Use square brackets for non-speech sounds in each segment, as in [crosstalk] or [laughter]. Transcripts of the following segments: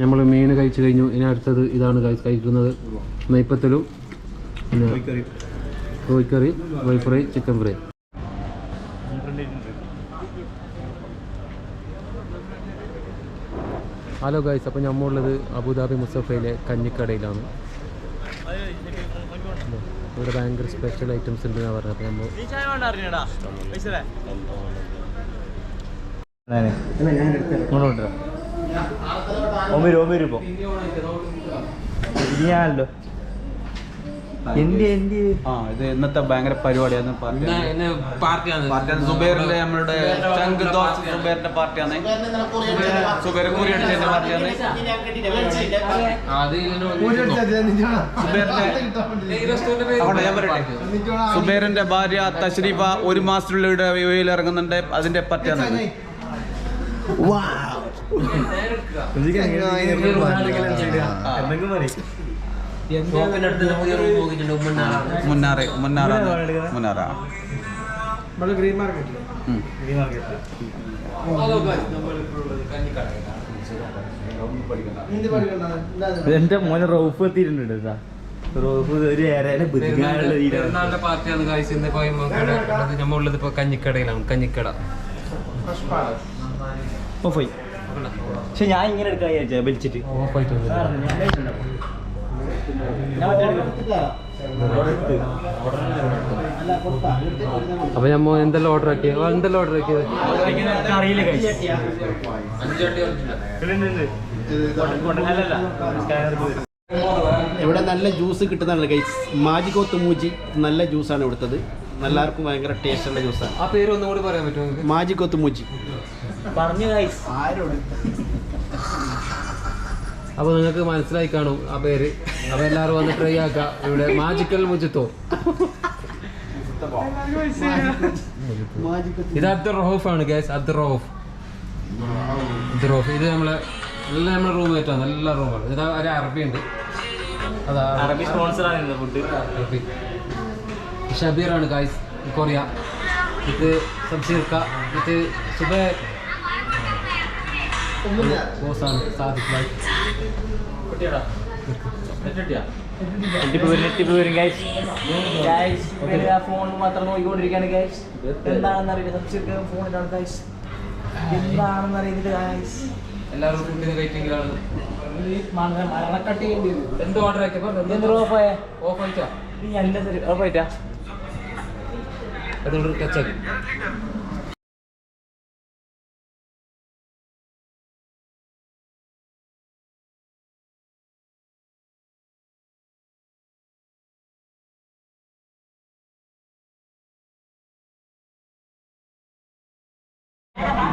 നമ്മൾ മീൻ കഴിച്ചു കഴിഞ്ഞു. ഇനി അടുത്തത് ഇതാണ് കഴിക്കുന്നത്. നെയ്പ്പത്തലും പിന്നെ കോഴിക്കറി. കോഴി fry chicken fry. Hello guys അപ്പോൾ നമ്മളുള്ളത് അബുദാബി മുസഫയിലെ കഞ്ഞിക്കടയിലാണ്. ഇവിടെ ഭയങ്കര സ്പെഷ്യൽ ഐറ്റംസ് ഉണ്ട് എന്നാണ് പറഞ്ഞത് അപ്പോൾ നമ്മൾ ഇനിയാണല്ലോ എന്ത് എന്ത്? ആ ഇത് ഇന്നത്തെ ഭയങ്കര പരിപാടിയാണ് പാർട്ടിയാണ്. സുബൈറിന്റെ ചങ്ക് ദോസ് സുബൈറിന്റെ പാർട്ടിയാണ്. സുബൈർ കൂരി അടിച്ചതിന്റെ പാർട്ടിയാണ്. സുബൈറിന്റെ ഭാര്യ തശ്രീഫ ഒരു മാസത്തിലുള്ള യുഎയിൽ ഇറങ്ങുന്നുണ്ട്. അതിന്റെ പാർട്ടിയാണ് ഇത്. മുന്നാറ് മുന്നാറാ ഉം. എന്റെ മോനെ റൗഫ് എത്തിയിട്ടുണ്ട് കേട്ടാ പെരുന്നാളിന്റെ പാർട്ടിയാണ് കാഴ്ച ഇന്ന് കോയമ്പേട് നമ്മളുള്ളത് ഇപ്പോൾ കഞ്ഞിക്കടയിലാണ് കഞ്ഞിക്കട ഓഫായി പക്ഷെ ഞാൻ ഇങ്ങനെ എടുക്കാൻ വിചാരിച്ചാ വലിച്ചിട്ട് അപ്പൊ ഞമ്മ എന്തെല്ലാം ഓർഡർ ആക്കിയത് എന്തെല്ലാം ഓർഡർ ആക്കിയത് അറിയില്ല ഇവിടെ നല്ല ജ്യൂസ് കിട്ടുന്നതാണ് ഗൈസ് മാജിക്കോ മൂജി നല്ല ജ്യൂസാണ് ഇവിടുത്തത് നല്ലാർക്കും ഭയങ്കര ടേസ്റ്റുള്ള ജ്യൂസാണ് ആ പേര് ഒന്നുകൂടി പറയാൻ പറ്റുമോ മാജിക്കോ മാജിക്കോത്ത് മൂജി. പറഞ്ഞു ഗൈസ് അപ്പൊ നിങ്ങൾക്ക് മനസ്സിലായി കാണും ആ പേര്. അപ്പൊ എല്ലാവരും വന്ന് ട്രൈ ആക്കാം. ഇവിടെ മാജിക്കൽ മുജിത്തോ. ഇത് അബ്ദുൾ റഹോഫ് ആണ് ഗ്യാസ് അബ്ദുൾ റഹോഫ് അബ്ദുൾ റഹോഫ് ഇത് നമ്മളെ എല്ലാം നമ്മളെ റൂം ആയിട്ടാണ് നല്ല റൂമാണ് ഇത് ഒരു അറബി ഉണ്ട്. അതാ അറബി സ്പോൺസർ ആണ് ഫുഡ് അറബി. ഷബീറാണ് ഗായ്സ് കൊറിയ. ഇത് സംസീർക്ക ഇത് സുബൈർ ബോസാണ് സാദിഖ് ഭായ്. ഫോൺ മാത്രം നോക്കിക്കൊണ്ടിരിക്കുകയാണ് ഗൈസ് എന്താണെന്ന് അറിയില്ല സംശയം ഫോണിലാണ് ഗൈസ് എന്താണെന്ന് അറിയുന്നില്ല ഗൈസ് എല്ലാവരും ഫുഡിന് കഴിക്കെങ്കിലാണ് മരണക്കട്ടി എന്ത് ഓർഡർ ആക്കിയപ്പോ എന്ത് ഓഫായ ഓഫ് ആയിട്ടാ? നല്ല ഓഫായിട്ടാ അതുകൊണ്ട് ടച്ചാക്കി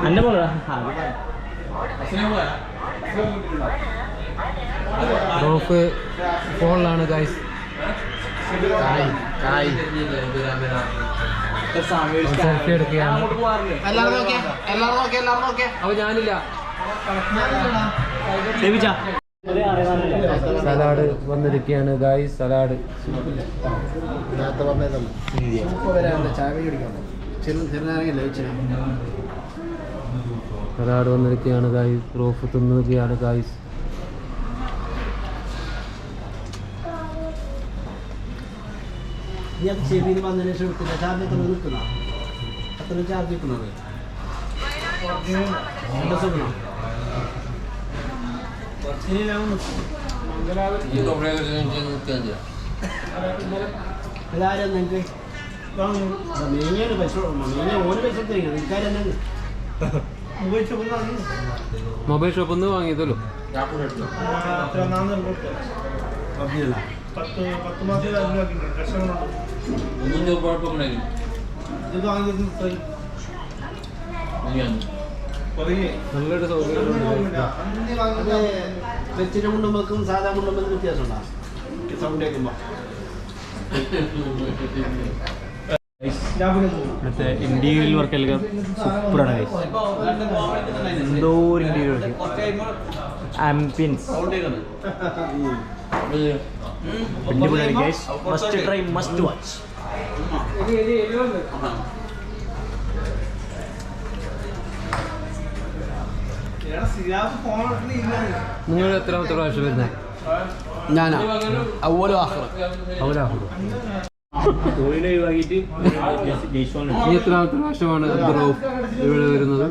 അന്റെ പോലാ. റോഫ് ഫോണിലാണ് ഗൈസ് സെൽഫി എടുക്കുകയാണ്. അപ്പൊ ഞാനില്ല. സലാഡ് വന്നിരിക്കുകയാണ് ഗായി സലാഡ്. ചായ കുടിക്കാൻ ചെറു ചെറുനാരങ്ങല്ലേ സലാഡ് വന്നിരിക്കുകയാണ് ഗായ്സ് റോഫ് തിന്നിരിക്കുകയാണ് ഗായ്സ് ഈ ശേഷം ചാർജ് മേങ്ങിയാണ് പൈസ മേങ്ങിയ ഓന് പൈസ കൊടുത്തിരിക്കുന്നത് ഇക്കാര്യം തന്നെ മൊബൈൽ ഷോപ്പിൽ നിന്ന് വാങ്ങിയതല്ലോ. പറഞ്ഞില്ല ഇത് വാങ്ങിയത് നല്ലൊരു സൗകര്യം മുണ്ടുമ്പക്കും സാധാ മുണ്ടുമ്പക്കും വ്യത്യാസമുണ്ടോ? സൗണ്ട് കേൾക്കുമ്പോൾ [laughs] മറ്റേ വർക്ക് എല്ലാം സൂപ്പറാണ് എന്തോ ഒരു ഇന്ത്യയിൽ വർക്ക് ആംബിയൻസ് അടിപൊളിയാണ് guys must try must watch നിങ്ങൾ എത്രാമത്തെ പ്രാവശ്യം വരുന്നത് ഞാനാ. അവലോ ആഹ്റ. ഈ എത്രാമത്തെ പ്രാവശ്യമാണ് അബ്ദുറൌഫ് ഇവിടെ വരുന്നത്?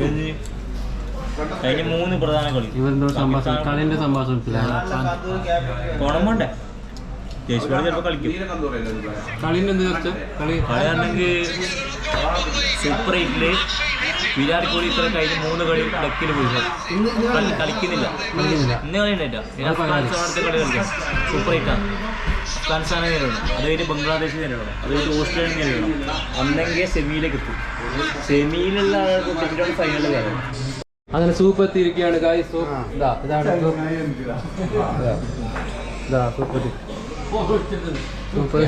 കളി കഴിഞ്ഞ മൂന്ന് പ്രധാന കളി. ഇവരെന്തോ സംഭാഷണം കളിന്റെ സംഭാഷണത്തിലാണ് ജയ്സ്വാൾ ചിലപ്പോൾ കളിക്കും. കളിന്റെ എന്ത് ചർച്ച? കളി കളിയാണെങ്കിൽ സൂപ്പർ എയ്റ്റിൽ വിരാട് കോഹ്ലി ഇത്ര കഴിഞ്ഞ മൂന്ന് കളി ഡക്കിൽ പോയി. കളി- കളിക്കുന്നില്ല. ഇന്ന് കളി ഉണ്ടായിട്ടാ കളിക്കാം. സൂപ്പർ ഹിറ്റാണ് അഫ്ഗാനിസ്ഥാനെ നേരിടണം അത് കഴിഞ്ഞ് ബംഗ്ലാദേശ് നേരിടണം അത് കഴിഞ്ഞ് ഓസ്ട്രേലിയ നേരിടണം അന്നെങ്കിൽ സെമിയിലേക്ക് എത്തും. സെമിയിലുള്ള ആളുകൾക്ക് ഫൈനലിൽ കയറും. അങ്ങനെ സൂപ്പ് എത്തിയിരിക്കുകയാണ്. ഗായ് സൂപ്പ് ഇതാ ഇതാണ്. സൂപ്പ് ഇതാ. സൂപ്പ്. സൂപ്പ്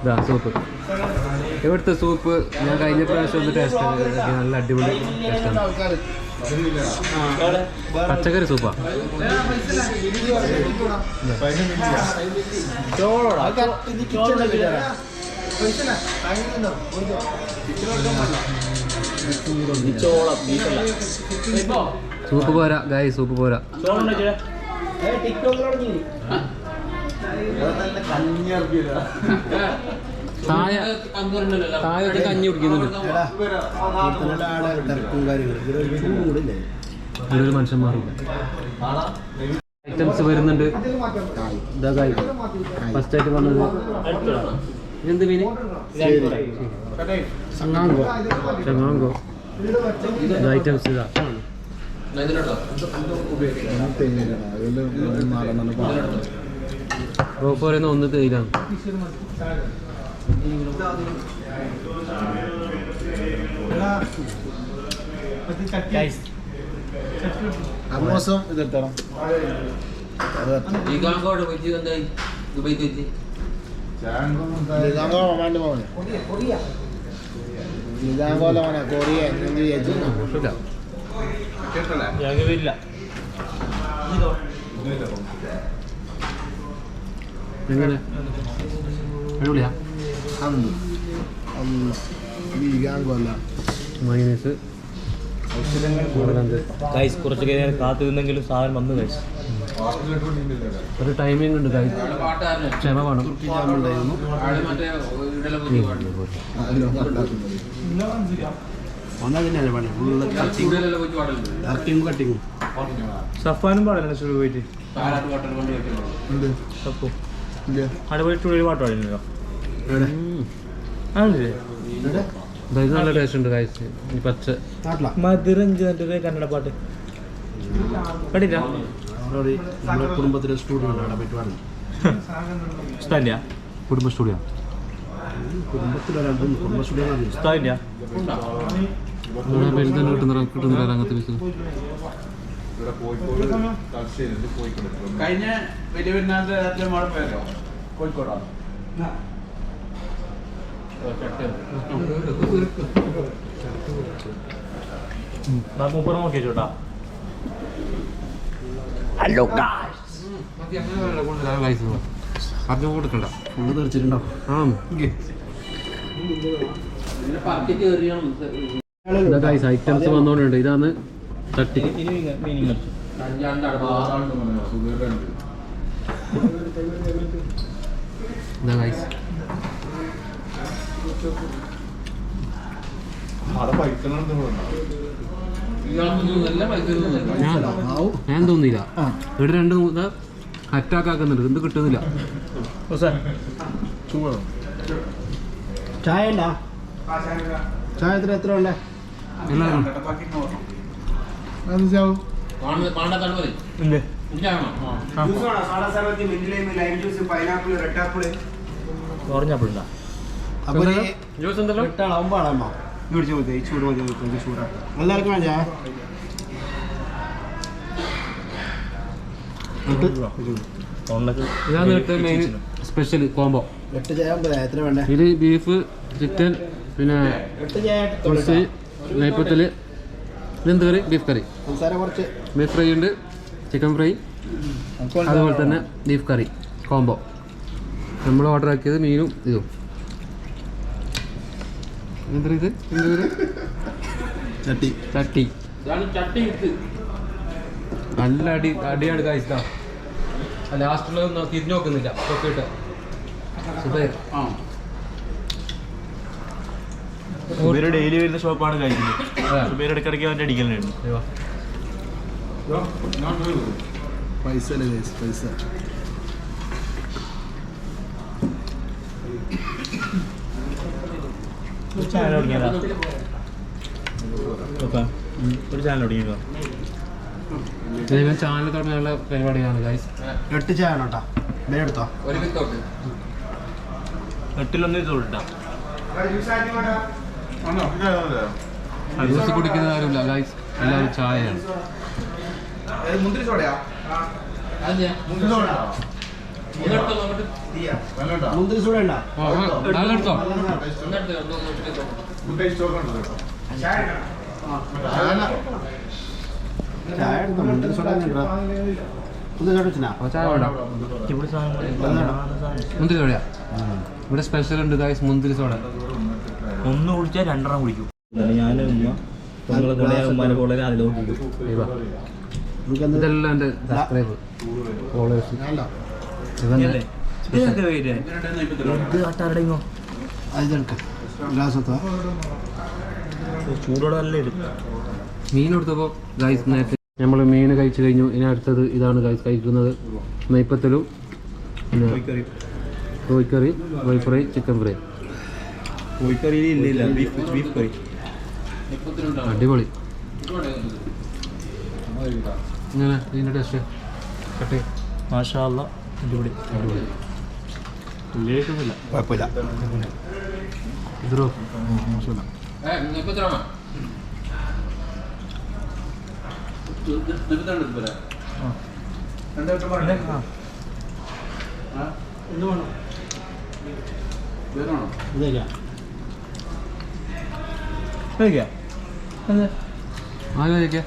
ഇതാ സൂപ്പ്. ഇവിടുത്തെ സൂപ്പ്? ഞാൻ കഴിഞ്ഞ പ്രാവശ്യം ഒന്ന് ടേസ്റ്റ് നല്ല അടിപൊളി ടേസ്റ്റാണ് പച്ചക്കറി സൂപ്പാ. സൂപ്പ് പോരാ ഗായ് സൂപ്പ് പോരാ. തായ താഴത്തെ കഞ്ഞി കുടിക്കുന്നുണ്ട്. ഇവിടെ ഒരു ചൂടും കൂടെ ഇല്ലേ ഒരു മനുഷ്യൻ മാറില്ല ഐറ്റംസ് വരുന്നുണ്ട്. ഫസ്റ്റ് ആയിട്ട് വന്നത് എന്ത് മീന് ചങ്ങാങ്കോ. ചങ്ങാങ്കോ. ഇത് ഐറ്റംസ് ഇതാ. റോഫ് പറയുന്ന ഒന്ന് തേയിലാണ് അമോസം ഇതെത്തണം നിജാങ്കോ മമാന്റെ മോനെ. കൊറിയ. എന്ത് ഞങ്ങൾക്ക് വരില്ല എങ്ങനെ? അടിപൊളിയാ. അന്ന് മൈനസ് ഗൈസ് കുറച്ച് കഴിഞ്ഞാൽ കാത്തു നിന്നെങ്കിലും സാധനം വന്നു ഗൈസ് ഒരു ടൈമിംഗ് ഉണ്ട് ഗൈസ് ക്ഷമ വേണം സഫാനും പാടില്ല ശരി പോയിട്ട്. സഫു. അവിടെ പോയിട്ട് സ്റ്റുഡിയോയിൽ പാട്ട് പാടില്ലല്ലോ ആണല്ലേ? ദാ ഇത് നല്ല ടേസ്റ്റ് ഉണ്ട് കാഴ്ച ഈ പച്ച. എന്നിട്ട് കന്നഡ പാട്ട്. കേട്ടില്ല നമ്മുടെ കുടുംബത്തിലെ സ്റ്റുഡിയോ ഉണ്ട് അവിടെ പോയിട്ട് പാടുന്നു [laughs] ഉസ്താദിന്റെയാ കുടുംബ സ്റ്റുഡിയോ? കുടുംബത്തിലൊരാളുണ്ട് കുടുംബ സ്റ്റുഡിയോ നമ്മുടെ പേരിൽ തന്നെ കോഴിക്കോട് തലശ്ശേരി കോഴിക്കോട് കഴിഞ്ഞ വലിയ പെരുന്നാളിന്റെ രാത്രി മഴ പോയല്ലോ? കോഴിക്കോടാ? മൂപ്പർ നോക്കി ചോട്ടാ പറഞ്ഞു കൊടുക്കണ്ട. ഫുള്ള് തെറിച്ചിട്ടുണ്ടോ? ആ ഇതാ ഗൈസ് ഐറ്റംസ് വന്നോണ്ടുണ്ട്. ഇതാണ് തട്ടി. മീനിങ് ഇതാ ഗൈസ് ഞാൻ ഞാൻ തോന്നിയില്ല. ഇവിടെ രണ്ട് മൂന്ന് അറ്റാക്ക് ആക്കുന്നുണ്ട് എന്ത് കിട്ടുന്നില്ല. ചായ ചായ എത്ര എത്ര ഉണ്ടേ എല്ലാവരും. എല്ലാവർക്കും വേണ്ട? ഇതാണ് ഇവിടുത്തെ മെയിൻ സ്പെഷ്യൽ കോംബോ ഇതിൽ ബീഫ് ചിക്കൻ പിന്നെ നെയ്പ്പത്തിൽ ഇതെന്ത് കറി? ബീഫ് കറി. ബീഫ് ഫ്രൈ ഉണ്ട് ചിക്കൻ ഫ്രൈ അതുപോലെ തന്നെ ബീഫ് കറി കോംബോ നമ്മൾ ഓർഡർ ആക്കിയത് മീനും ഇതും. എന്താ ഇത്? എന്താ പേര് ചട്ടി. ചട്ടി. ചട്ടി ഇട്ട് നല്ല അടി അടിയാണ് കായ്ച്ചാ ലാസ്റ്റുള്ളത് തിരിഞ്ഞു നോക്കുന്നില്ല ഒക്കെ ഇട്ട് സുബൈർ സുബൈർ ഡെയിലി വരുന്ന ഷോപ്പാണ് കഴിക്കുന്നത്. സുബീർ ഇടയ്ക്കിടയ്ക്ക് അവന്റെ അടിക്കലുണ്ട്. പൈസ പൈസ. ഒരു ചാനൽ തുടങ്ങിയതാ. ഓക്കെ. ഒരു ചാനൽ തുടങ്ങിയതാ. ചാനൽ തുടങ്ങിയുള്ള പരിപാടിയാണ് ഗൈസ് എട്ട് ചാനൽ കേട്ടോ ബേ എടുത്തോ? എട്ടിലൊന്നും ഇത് തൊട്ടാ ജ്യൂസ് കുടിക്കുന്ന കാര്യമില്ല. ഗൈസ് എല്ലാവരും ചായയാണ്. മുന്തിരി സോഡയാ മുന്തിരി സോഡ മുന്തിരി ചായ എടുത്തോ? മുന്തിരി മുന്തിരി ഇവിടെ മുന്തിരി സോഡയാ ഇവിടെ സ്പെഷ്യൽ ഉണ്ട് ഗൈസ് മുന്തിരി സോഡ ഒന്ന് കുളിച്ചാൽ രണ്ടെണ്ണം കുളിക്കും. ഞാൻ അതിലോട്ട് ഇതെല്ലാം എന്റെ സബ്സ്ക്രൈബ് ഫോളോവേഴ്സ് ഇതല്ലേ? ഇതൊക്കെ. ഇത് മീൻ എടുത്തപ്പോൾ ഗൈസ് നേരത്തെ നമ്മൾ മീൻ കഴിച്ചു കഴിഞ്ഞു. ഇനി അടുത്തത് ഇതാണ് ഗൈസ് കഴിക്കുന്നത്. നെയ്പ്പത്തലും പിന്നെ കോഴിക്കറി. കോഴി ഫ്രൈ ചിക്കൻ ഫ്രൈ. കോഴിക്കറി ഇല്ലില്ല ഇല്ല ബീഫ് ബീഫ് കറി അടിപൊളി ഇങ്ങനെ ഇതിന്റെ ടേസ്റ്റ് കട്ടി മാഷാ അല്ല അടിപൊളി അടിപൊളി ഇല്ലേക്കൊന്നുമില്ല കുഴപ്പമില്ല ഇതോ ഇതേക്കാം ആദ്യം കഴിക്കാം.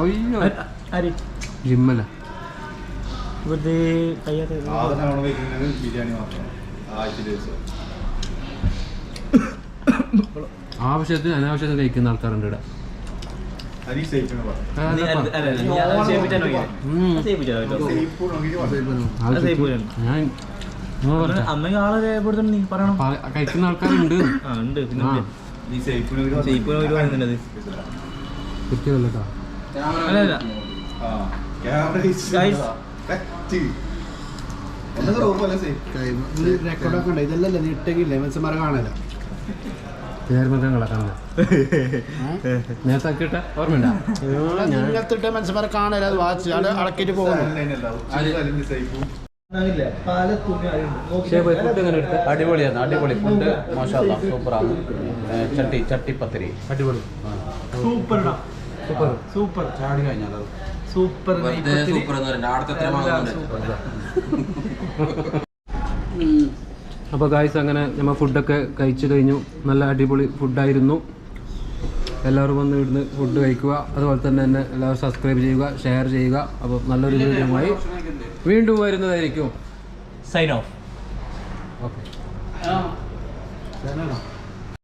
അയ്യോ. ആര് ജിമ്മല്ല? വെറുതെ ബിരിയാണി മാത്രം ആവശ്യത്തിന് അനാവശ്യത്തിന് കഴിക്കുന്ന ആൾക്കാരുണ്ട് ഇവിടെ. ഞാൻ നിങ്ങൾ പറഞ്ഞോ. അമ്മ ആളെ രേഖപ്പെടുത്തണം നീ പറയണം. കഴിക്കുന്ന ആൾക്കാരുണ്ട്. ഉണ്ട്. പിന്നെ കുറ്റമല്ല കേട്ടോ അല്ല അല്ല. Guys. റെക്കോർഡൊക്കെ ഉണ്ട്. ഇതല്ലല്ലേ നീ ഇട്ടെങ്കിലേ മത്സ്യന്മാരെ കാണാനോ നേർമറ്റം കളക്കാണ് നേരത്തെ [laughs] ആക്കിയിട്ട ഓർമ്മയുണ്ടോ? ഇങ്ങനത്തെ ഇട്ട മത്സ്യന്മാരെ കാണാനോ അത് വാച്ച്. അടക്കിട്ട് പോകുന്നു അടിപൊളിയാണ്. അടിപൊളി ഫുഡ് മോശമല്ല സൂപ്പറാണ്. ചട്ടി ചട്ടിപ്പത്തിരി അടിപൊളി. സൂപ്പർ സൂപ്പർ സൂപ്പർ ചാടി കഴിഞ്ഞാൽ സൂപ്പർ സൂപ്പർ എന്ന് പറയുന്നത് അടുത്ത അപ്പോൾ ഗായ്സ് അങ്ങനെ നമ്മൾ ഫുഡൊക്കെ കഴിച്ചു കഴിഞ്ഞു. നല്ല അടിപൊളി ഫുഡായിരുന്നു എല്ലാവരും വന്ന് ഇവിടുന്ന് ഫുഡ് കഴിക്കുക. അതുപോലെ തന്നെ എന്നെ എല്ലാവരും സബ്സ്ക്രൈബ് ചെയ്യുക ഷെയർ ചെയ്യുക. അപ്പോൾ നല്ലൊരു വീഡിയോയുമായി വീണ്ടും വരുന്നതായിരിക്കും. സൈൻ ഓഫ് ഓക്കെ ഞാനാണോ